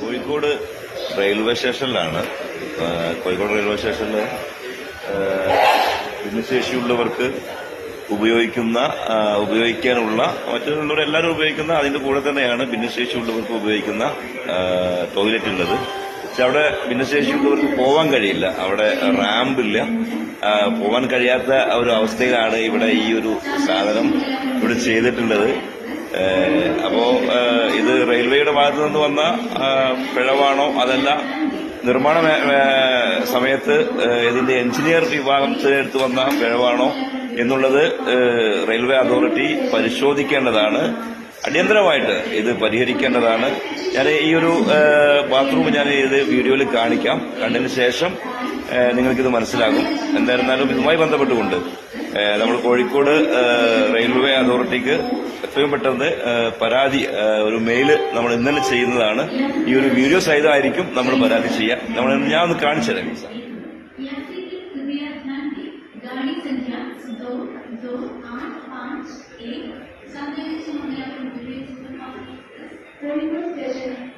Kozhikode railway സ്റ്റേഷനിലാണ്. Kozhikode railway സ്റ്റേഷനിൽ ഭിന്നശേഷിയുള്ളവർക്ക് ഉപയോഗിക്കുന്ന ഉപയോഗിക്കാനുള്ള മറ്റുള്ളവർ എല്ലാവരും ഉപയോഗിക്കുന്ന അതിന്റെ കൂടെ തന്നെയാണ് ഭിന്നശേഷിയുള്ളവർക്ക് ഉപയോഗിക്കുന്ന ടോയ്ലറ്റ് ഉള്ളത് പക്ഷെ അവിടെ ഭിന്നശേഷിയുള്ളവർക്ക് പോവാൻ കഴിയില്ല. അവിടെ റാമ്പില്ല. പോവാൻ കഴിയാത്ത ഒരു അവസ്ഥയിലാണ് ഇവിടെ ഈ ഒരു സാധനം ചെയ്തിട്ടുള്ളത്. അപ്പോൾ ഇത് റെയിൽവേയുടെ ഭാഗത്ത് നിന്ന് വന്ന പിഴവാണോ അതല്ല നിർമ്മാണ സമയത്ത് ഇതിന്റെ എഞ്ചിനീയർ വിഭാഗത്തിനെടുത്ത് വന്ന പിഴവാണോ എന്നുള്ളത് റെയിൽവേ അതോറിറ്റി പരിശോധിക്കേണ്ടതാണ്. അടിയന്തരമായിട്ട് ഇത് പരിഹരിക്കേണ്ടതാണ്. ഞാൻ ഈ ഒരു ബാത്റൂം ഞാൻ ഇത് വീഡിയോയിൽ കാണിക്കാം. കണ്ടതിന് ശേഷം നിങ്ങൾക്കിത് മനസ്സിലാകും. എന്തായിരുന്നാലും ഇതുമായി ബന്ധപ്പെട്ടുകൊണ്ട് നമ്മൾ കോഴിക്കോട് ഏഹ് സമയ അതോറിറ്റിക്ക് എത്രയും പെട്ടെന്ന് പരാതി ഒരു മെയിൽ നമ്മൾ ഇന്നലെ ചെയ്യുന്നതാണ് ഈ ഒരു വീഡിയോ സഹിതമായിരിക്കും നമ്മൾ പരാതി ചെയ്യാം നമ്മൾ ഞാൻ ഒന്ന് കാണിച്ചു തരാം സാർ Thank.